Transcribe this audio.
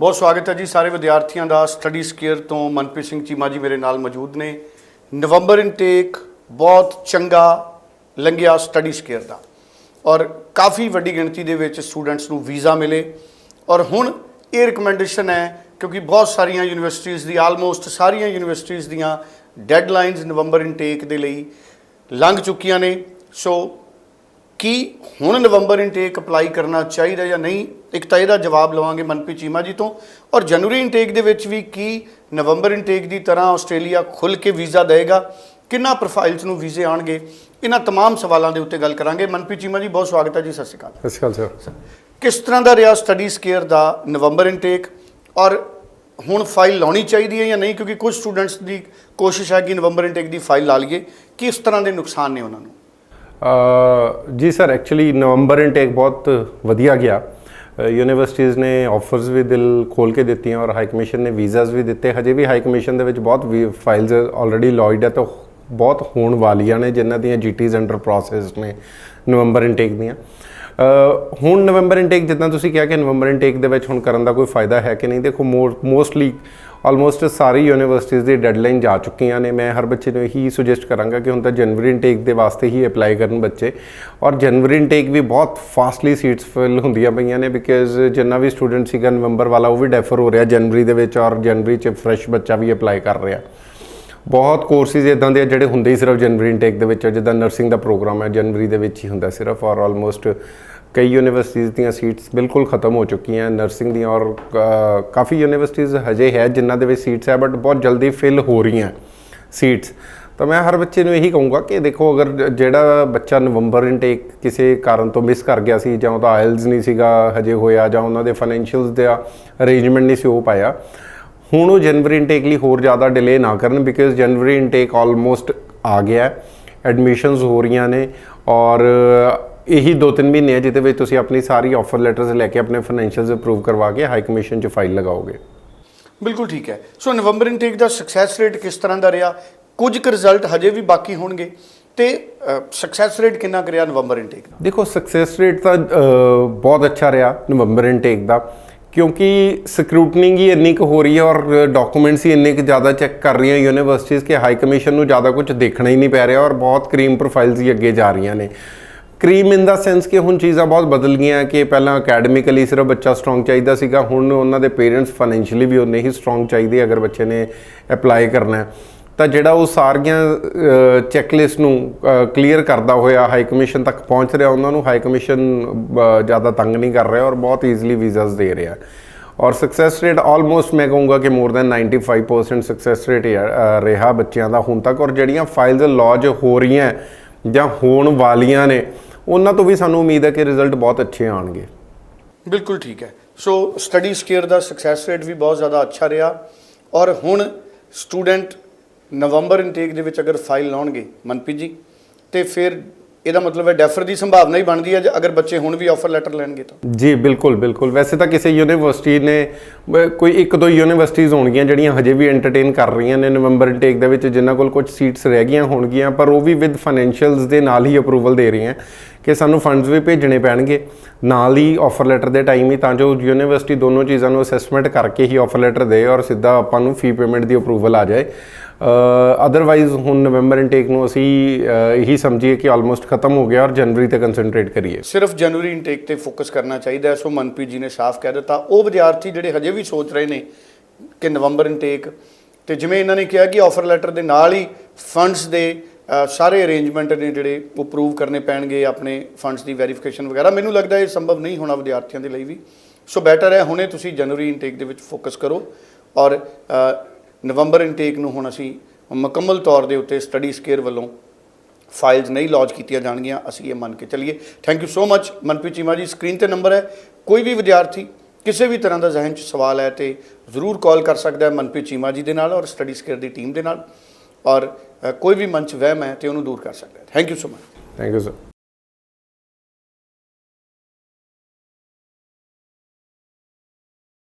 ਬਹੁਤ ਸਵਾਗਤ ਹੈ ਜੀ ਸਾਰੇ ਵਿਦਿਆਰਥੀਆਂ ਦਾ ਸਟੱਡੀ ਸਕੇਅਰ ਤੋਂ ਮਨਪ੍ਰੀਤ ਸਿੰਘ ਚੀਮਾ ਜੀ ਮੇਰੇ ਨਾਲ ਮੌਜੂਦ ਨੇ। ਨਵੰਬਰ ਇਨਟੇਕ ਬਹੁਤ ਚੰਗਾ ਲੰਘਿਆ ਸਟੱਡੀ ਸਕੇਅਰ ਦਾ ਔਰ ਕਾਫੀ ਵੱਡੀ ਗਿਣਤੀ ਦੇ ਵਿੱਚ ਸਟੂਡੈਂਟਸ ਨੂੰ ਵੀਜ਼ਾ ਮਿਲੇ ਔਰ ਹੁਣ ਇਹ ਰਿਕਮੈਂਡੇਸ਼ਨ ਹੈ ਕਿਉਂਕਿ ਬਹੁਤ ਸਾਰੀਆਂ ਯੂਨੀਵਰਸਿਟੀਜ਼ ਦੀ ਆਲਮੋਸਟ ਸਾਰੀਆਂ ਯੂਨੀਵਰਸਿਟੀਜ਼ ਦੀਆਂ ਡੈਡਲਾਈਨਸ ਨਵੰਬਰ ਇਨਟੇਕ ਦੇ ਲਈ ਲੰਘ ਚੁੱਕੀਆਂ ਨੇ। ਸੋ ਕੀ ਹੁਣ ਨਵੰਬਰ ਇਨਟੇਕ ਅਪਲਾਈ ਕਰਨਾ ਚਾਹੀਦਾ ਜਾਂ ਨਹੀਂ ਇੱਕ ਤਾਂ ਇਹਦਾ ਜਵਾਬ ਲਵਾਂਗੇ ਮਨਪ੍ਰੀਤ ਚੀਮਾ ਜੀ ਤੋਂ ਔਰ ਜਨਵਰੀ ਇਨਟੇਕ ਦੇ ਵਿੱਚ ਵੀ ਕੀ ਨਵੰਬਰ ਇਨਟੇਕ ਦੀ ਤਰ੍ਹਾਂ ਆਸਟ੍ਰੇਲੀਆ ਖੁੱਲ ਕੇ ਵੀਜ਼ਾ ਦੇਗਾ ਕਿੰਨਾ ਪ੍ਰੋਫਾਈਲਸ ਨੂੰ ਵੀਜ਼ੇ ਆਣਗੇ ਇਹਨਾਂ तमाम ਸਵਾਲਾਂ ਦੇ ਉੱਤੇ ਗੱਲ ਕਰਾਂਗੇ ਮਨਪ੍ਰੀਤ ਚੀਮਾ ਜੀ ਬਹੁਤ ਸਵਾਗਤ ਹੈ ਜੀ ਸਤਿ ਸ਼੍ਰੀ ਅਕਾਲ ਸਤਿ ਸ਼੍ਰੀ ਅਕਾਲ ਸਰ ਕਿਸ ਤਰ੍ਹਾਂ ਦਾ ਰਿਹਾ ਸਟੱਡੀ ਸਕੇਅਰ ਦਾ ਨਵੰਬਰ ਇਨਟੇਕ ਔਰ ਹੁਣ ਫਾਈਲ ਲਾਉਣੀ ਚਾਹੀਦੀ ਹੈ ਜਾਂ ਨਹੀਂ ਕਿਉਂਕਿ ਕੁਝ ਸਟੂਡੈਂਟਸ ਦੀ ਕੋਸ਼ਿਸ਼ ਹੈ ਕਿ ਨਵੰਬਰ ਇਨਟੇਕ ਦੀ ਫਾਈਲ ਲਾ ਲਈਏ ਕਿਸ ਤਰ੍ਹਾਂ ਦੇ ਨੁਕਸਾਨ ਨੇ ਉਹਨਾਂ ਨੂੰ ਅ, ਜੀ ਸਰ ਐਕਚੁਅਲੀ ਨਵੰਬਰ ਇਨਟੇਕ ਬਹੁਤ ਵਧੀਆ ਗਿਆ। ਯੂਨੀਵਰਸਿਟੀਜ਼ ਨੇ ਆਫਰਸ ਵੀ ਦਿਲ ਖੋਲ ਕੇ ਦਿੱਤੀਆਂ ਔਰ ਹਾਈ ਕਮਿਸ਼ਨ ਨੇ ਵੀਜ਼ਾਸ ਵੀ ਦਿੱਤੇ। ਹਜੇ ਵੀ ਹਾਈ ਕਮਿਸ਼ਨ ਦੇ ਵਿੱਚ ਬਹੁਤ ਫਾਈਲਸ ਆਲਰੇਡੀ ਲੌਇਡ ਹੈ, ਤਾਂ ਬਹੁਤ ਹੋਣ ਵਾਲੀਆਂ ਨੇ ਜਿਨ੍ਹਾਂ ਦੀਆਂ ਜੀਟੀਜ਼ ਅੰਡਰ ਪ੍ਰੋਸੈਸ ਨੇ ਨਵੰਬਰ ਇਨਟੇਕ ਦੀਆਂ। ਹੁਣ ਨਵੰਬਰ ਇਨਟੇਕ ਜਿੱਦਾਂ ਤੁਸੀਂ ਕਿਹਾ ਕਿ ਨਵੰਬਰ ਇਨਟੇਕ ਦੇ ਵਿੱਚ ਹੁਣ ਕਰਨ ਦਾ ਕੋਈ ਫਾਇਦਾ ਹੈ ਕਿ ਨਹੀਂ, ਦੇਖੋ ਮੋਸਟਲੀ ਆਲਮੋਸਟ ਸਾਰੀ ਯੂਨੀਵਰਸਿਟੀਜ਼ ਦੀ ਡੈਡਲਾਈਨ ਜਾ ਚੁੱਕੀਆਂ ਨੇ। ਮੈਂ ਹਰ ਬੱਚੇ ਨੂੰ ਇਹੀ ਸੁਜੈਸਟ ਕਰਾਂਗਾ ਕਿ ਹੁਣ ਤਾਂ ਜਨਵਰੀ ਇਨਟੇਕ ਦੇ ਵਾਸਤੇ ਹੀ ਅਪਲਾਈ ਕਰਨ ਬੱਚੇ। ਔਰ ਜਨਵਰੀ ਇਨਟੇਕ ਵੀ ਬਹੁਤ ਫਾਸਟਲੀ ਸੀਟਸ ਫਿਲ ਹੁੰਦੀਆਂ ਪਈਆਂ ਨੇ ਬਿਕਾਜ਼ ਜਿੰਨਾ ਵੀ ਸਟੂਡੈਂਟ ਸੀਗਾ ਨਵੰਬਰ ਵਾਲਾ, ਉਹ ਵੀ ਡੈਫਰ ਹੋ ਰਿਹਾ ਜਨਵਰੀ ਦੇ ਵਿੱਚ ਔਰ ਜਨਵਰੀ 'ਚ ਫਰੈਸ਼ ਬੱਚਾ ਵੀ ਅਪਲਾਈ ਕਰ ਰਿਹਾ। ਬਹੁਤ ਕੋਰਸਿਸ ਇਦਾਂ ਦੇ ਆ ਜਿਹੜੇ ਹੁੰਦੇ ਹੀ ਸਿਰਫ ਜਨਵਰੀ ਇਨਟੇਕ ਦੇ ਵਿੱਚ, ਜਿੱਦਾਂ ਨਰਸਿੰਗ ਦਾ ਪ੍ਰੋਗਰਾਮ ਹੈ ਜਨਵਰੀ ਦੇ ਵਿੱਚ ਹੀ ਹੁੰਦਾ ਸਿਰਫ ਔਰ ਆਲਮੋਸਟ ਕਈ ਯੂਨੀਵਰਸਿਟੀਜ਼ ਦੀਆਂ ਸੀਟਸ ਬਿਲਕੁਲ ਖਤਮ ਹੋ ਚੁੱਕੀਆਂ ਨਰਸਿੰਗ ਦੀਆਂ ਔਰ ਕਾਫੀ ਯੂਨੀਵਰਸਿਟੀਜ਼ ਹਜੇ ਹੈ ਜਿਨ੍ਹਾਂ ਦੇ ਵਿੱਚ ਸੀਟਸ ਹੈ ਬਟ ਬਹੁਤ ਜਲਦੀ ਫਿਲ ਹੋ ਰਹੀਆਂ ਸੀਟਸ ਤਾਂ ਮੈਂ ਹਰ ਬੱਚੇ ਨੂੰ ਇਹੀ ਕਹੂੰਗਾ ਕਿ ਦੇਖੋ, ਅਗਰ ਜਿਹੜਾ ਬੱਚਾ ਨਵੰਬਰ ਇਨਟੇਕ ਕਿਸੇ ਕਾਰਨ ਤੋਂ ਮਿਸ ਕਰ ਗਿਆ ਸੀ, ਜਾਂ ਉਹਦਾ ਆਇਲਸ ਨਹੀਂ ਸੀਗਾ ਹਜੇ ਹੋਇਆ, ਜਾਂ ਉਹਨਾਂ ਦੇ ਫਾਈਨੈਂਸ਼ੀਅਲਸ ਦਾ ਅਰੇਂਜਮੈਂਟ ਨਹੀਂ ਸੀ ਹੋ ਪਾਇਆ, ਹੁਣ ਉਹ ਜਨਵਰੀ ਇਨਟੇਕ ਲਈ ਹੋਰ ਜ਼ਿਆਦਾ ਡਿਲੇ ਨਾ ਕਰਨ ਬਿਕਾਜ਼ ਜਨਵਰੀ ਇਨਟੇਕ ਆਲਮੋਸਟ ਆ ਗਿਆ ਐਡਮਿਸ਼ਨਸ ਹੋ ਰਹੀਆਂ ਨੇ ਔਰ ਇਹੀ 2-3 ਮਹੀਨੇ ਹੈ ਜਿਹਦੇ ਵਿੱਚ ਤੁਸੀਂ ਆਪਣੀ ਸਾਰੀ ਆਫਰ ਲੈਟਰਸ ਲੈ ਕੇ ਆਪਣੇ ਫਾਈਨੈਂਸ਼ੀਅਲਸ ਅਪਰੂਵ ਕਰਵਾ ਕੇ ਹਾਈ ਕਮਿਸ਼ਨ 'ਚ ਫਾਈਲ ਲਗਾਓਗੇ। ਬਿਲਕੁਲ ਠੀਕ ਹੈ। ਸੋ ਨਵੰਬਰ ਇਨਟੇਕ ਦਾ ਸਕਸੈਸ ਰੇਟ ਕਿਸ ਤਰ੍ਹਾਂ ਦਾ ਰਿਹਾ? ਕੁਝ ਕੁ ਰਿਜ਼ਲਟ ਹਜੇ ਵੀ ਬਾਕੀ ਹੋਣਗੇ। ਤੇ ਸਕਸੈਸ ਰੇਟ ਕਿੰਨਾ ਕਰਿਆ ਨਵੰਬਰ ਇਨਟੇਕ ਦਾ? ਦੇਖੋ ਸਕਸੈਸ ਰੇਟ ਤਾਂ ਬਹੁਤ ਅੱਛਾ ਰਿਹਾ ਨਵੰਬਰ ਇਨਟੇਕ ਦਾ ਕਿਉਂਕਿ ਸਕਰੂਟਨਿੰਗ ਹੀ ਇੰਨੀ ਕੁ ਹੋ ਰਹੀ ਹੈ ਔਰ ਡਾਕੂਮੈਂਟਸ ਹੀ ਇੰਨੇ ਕੁ ਜ਼ਿਆਦਾ ਚੈੱਕ ਕਰ ਰਹੀਆਂ ਯੂਨੀਵਰਸਿਟੀਜ਼ ਕਿ ਹਾਈ ਕਮਿਸ਼ਨ ਨੂੰ ਜ਼ਿਆਦਾ ਕੁਝ ਦੇਖਣਾ ਹੀ ਨਹੀਂ ਪੈ ਰਿਹਾ ਔਰ ਬਹੁਤ ਕਰੀਮ ਪ੍ਰੋਫਾਈਲਸ ਹੀ ਅੱਗੇ ਜਾ ਰਹੀਆਂ ਨੇ। ਕਰੀਮ ਇਨ ਦਾ ਸੈਂਸ ਕਿ ਹੁਣ ਚੀਜ਼ਾਂ ਬਹੁਤ ਬਦਲ ਗਈਆਂ ਕਿ ਪਹਿਲਾਂ ਅਕੈਡਮਿਕਲੀ ਸਿਰਫ ਬੱਚਾ ਸਟਰੋਂਗ ਚਾਹੀਦਾ ਸੀਗਾ, ਹੁਣ ਉਹਨਾਂ ਦੇ ਪੇਰੈਂਟਸ ਫਾਈਨੈਂਸ਼ੀਅਲੀ ਵੀ ਉਨੇ ਹੀ ਸਟਰੋਂਗ ਚਾਹੀਦੇ ਅਗਰ ਬੱਚੇ ਨੇ ਅਪਲਾਈ ਕਰਨਾ ਹੈ। ਤਾਂ ਜਿਹੜਾ ਉਹ ਸਾਰੀਆਂ ਚੈੱਕਲਿਸਟ ਨੂੰ ਕਲੀਅਰ ਕਰਦਾ ਹੋਇਆ ਹਾਈ ਕਮਿਸ਼ਨ ਤੱਕ ਪਹੁੰਚ ਰਿਹਾ, ਉਹਨਾਂ ਨੂੰ ਹਾਈ ਕਮਿਸ਼ਨ ਜ਼ਿਆਦਾ ਤੰਗ ਨਹੀਂ ਕਰ ਰਿਹਾ ਔਰ ਬਹੁਤ ਈਜ਼ੀਲੀ ਵੀਜ਼ਾਸ ਦੇ ਰਿਹਾ। ਔਰ ਸਕਸੈਸ ਰੇਟ ਆਲਮੋਸਟ ਮੈਂ ਕਹੂੰਗਾ ਕਿ ਮੋਰ ਦੈਨ 95% ਸਕਸੈਸ ਰੇਟ ਰਿਹਾ ਬੱਚਿਆਂ ਦਾ ਹੁਣ ਤੱਕ ਔਰ ਜਿਹੜੀਆਂ ਫਾਈਲਸ ਲੌਜ ਹੋ ਰਹੀਆਂ ਜਾਂ ਹੋਣ ਵਾਲੀਆਂ ਨੇ, ਉਹਨਾਂ ਤੋਂ ਵੀ ਸਾਨੂੰ ਉਮੀਦ ਹੈ ਕਿ ਰਿਜ਼ਲਟ ਬਹੁਤ ਅੱਛੇ ਆਣਗੇ ਬਿਲਕੁਲ ਠੀਕ ਹੈ। ਸੋ ਸਟੱਡੀ ਸਕੇਅਰ ਦਾ ਸਕਸੈਸ ਰੇਟ ਵੀ ਬਹੁਤ ਜ਼ਿਆਦਾ ਅੱਛਾ ਰਿਹਾ ਔਰ ਹੁਣ ਸਟੂਡੈਂਟ ਨਵੰਬਰ ਇਨਟੇਕ ਦੇ ਵਿੱਚ ਅਗਰ ਫਾਈਲ ਲਾਉਣਗੇ ਮਨਪ੍ਰੀਤ ਜੀ, ਤੇ ਫਿਰ ਇਹਦਾ ਮਤਲਬ ਹੈ ਡੈਫਰ ਦੀ ਸੰਭਾਵਨਾ ਹੀ ਬਣਦੀ ਹੈ ਅਗਰ ਬੱਚੇ ਹੁਣ ਵੀ ਆਫਰ ਲੈਟਰ ਲੈਣਗੇ ਤਾਂ। ਜੀ, ਬਿਲਕੁਲ ਬਿਲਕੁਲ। ਵੈਸੇ ਤਾਂ ਕਿਸੇ ਯੂਨੀਵਰਸਿਟੀ ਨੇ ਕੋਈ ਇੱਕ ਦੋ ਯੂਨੀਵਰਸਿਟੀਜ਼ ਹੋਣਗੀਆਂ ਜਿਹੜੀਆਂ ਹਜੇ ਵੀ ਐਂਟਰਟੇਨ ਕਰ ਰਹੀਆਂ ਨੇ, ਨਵੰਬਰ ਇਨਟੇਕ ਦੇ ਵਿੱਚ ਜਿਨ੍ਹਾਂ ਕੋਲ ਕੁਝ ਸੀਟਸ ਰਹਿ ਗਈਆਂ ਹੋਣਗੀਆਂ, ਪਰ ਉਹ ਵੀ ਵਿਦ ਫਾਈਨੈਂਸ਼ੀਅਲਸ ਦੇ ਨਾਲ ਹੀ ਅਪਰੂਵਲ ਦੇ ਰਹੀਆਂ ਕਿ ਸਾਨੂੰ ਫੰਡਸ ਵੀ ਭੇਜਣੇ ਪੈਣਗੇ। ਨਾਲ ਹੀ ਆਫਰ ਲੈਟਰ ਦੇ ਟਾਈਮ ਹੀ ਤਾਂ ਜੋ ਯੂਨੀਵਰਸਿਟੀ ਦੋਨੋਂ ਚੀਜ਼ਾਂ ਨੂੰ ਅਸੈਸਮੈਂਟ ਕਰਕੇ ਹੀ ਆਫਰ ਲੈਟਰ ਦੇ ਔਰ ਸਿੱਧਾ ਆਪਾਂ ਨੂੰ ਫੀ ਪੇਮੈਂਟ ਦੀ ਅਪਰੂਵਲ ਆ ਜਾਏ। ਅਦਰਵਾਈਜ਼ ਹੁਣ ਨਵੰਬਰ ਇਨਟੇਕ ਨੂੰ ਅਸੀਂ ਇਹੀ ਸਮਝੀਏ ਕਿ ਆਲਮੋਸਟ ਖਤਮ ਹੋ ਗਿਆ ਔਰ ਜਨਵਰੀ ਤੇ ਕਨਸੈਂਟਰੇਟ ਕਰੀਏ। ਸਿਰਫ ਜਨਵਰੀ ਇਨਟੇਕ ਤੇ ਫੋਕਸ ਕਰਨਾ ਚਾਹੀਦਾ ਹੈ। ਸੋ ਮਨਪ੍ਰੀਤ ਜੀ ਨੇ ਸਾਫ਼ ਕਹਿ ਦਿੱਤਾ। ਉਹ ਵਿਦਿਆਰਥੀ ਜਿਹੜੇ ਹਜੇ ਵੀ ਸੋਚ ਰਹੇ ਨੇ ਕਿ ਨਵੰਬਰ ਇਨਟੇਕ ਤੇ ਜਿਵੇਂ ਇਹਨਾਂ ਨੇ ਕਿਹਾ ਕਿ ਆਫਰ ਲੈਟਰ ਦੇ ਨਾਲ ਹੀ ਫੰਡਸ ਦੇ ਸਾਰੇ ਅਰੇਂਜਮੈਂਟ ਨੇ ਜਿਹੜੇ ਉਹ ਪ੍ਰੂਵ ਕਰਨੇ ਪੈਣਗੇ ਆਪਣੇ ਫੰਡਸ ਦੀ ਵੈਰੀਫਿਕੇਸ਼ਨ ਵਗੈਰਾ। ਮੈਨੂੰ ਲੱਗਦਾ ਇਹ ਸੰਭਵ ਨਹੀਂ ਹੋਣਾ ਵਿਦਿਆਰਥੀਆਂ ਦੇ ਲਈ ਵੀ। ਸੋ ਬੈਟਰ ਹੈ, ਹੁਣੇ ਤੁਸੀਂ ਜਨਵਰੀ ਇਨਟੇਕ ਦੇ ਵਿੱਚ ਫੋਕਸ ਕਰੋ ਔਰ ਨਵੰਬਰ ਇਨਟੇਕ ਨੂੰ ਹੁਣ ਅਸੀਂ ਮੁਕੰਮਲ ਤੌਰ ਦੇ ਉੱਤੇ ਸਟੱਡੀ ਸਕੇਅਰ ਵੱਲੋਂ ਫਾਈਲਸ ਨਹੀਂ ਲੌਂਚ ਕੀਤੀਆਂ ਜਾਣਗੀਆਂ, ਅਸੀਂ ਇਹ ਮੰਨ ਕੇ ਚੱਲੀਏ। Thank you so much Manpreet Cheema ji. Screen ਤੇ ਨੰਬਰ ਹੈ। ਕੋਈ ਵੀ ਵਿਦਿਆਰਥੀ ਕਿਸੇ ਵੀ ਤਰ੍ਹਾਂ ਦਾ ਜ਼ਿਹਨ 'ਚ ਸਵਾਲ ਹੈ ਤੇ ਜ਼ਰੂਰ ਕਾਲ ਕਰ ਸਕਦਾ ਹੈ ਮਨਪ੍ਰੀਤ ਚੀਮਾ ਜੀ ਦੇ ਨਾਲ ਔਰ ਸਟੱਡੀ ਸਕੇਅਰ ਦੀ ਟੀਮ ਦੇ ਨਾਲ। ਔਰ ਕੋਈ ਵੀ ਮਨ 'ਚ ਵਹਿਮ ਹੈ ਤੇ ਉਹਨੂੰ ਦੂਰ ਕਰ ਸਕਦਾ ਹੈ। Thank you so much thank you sir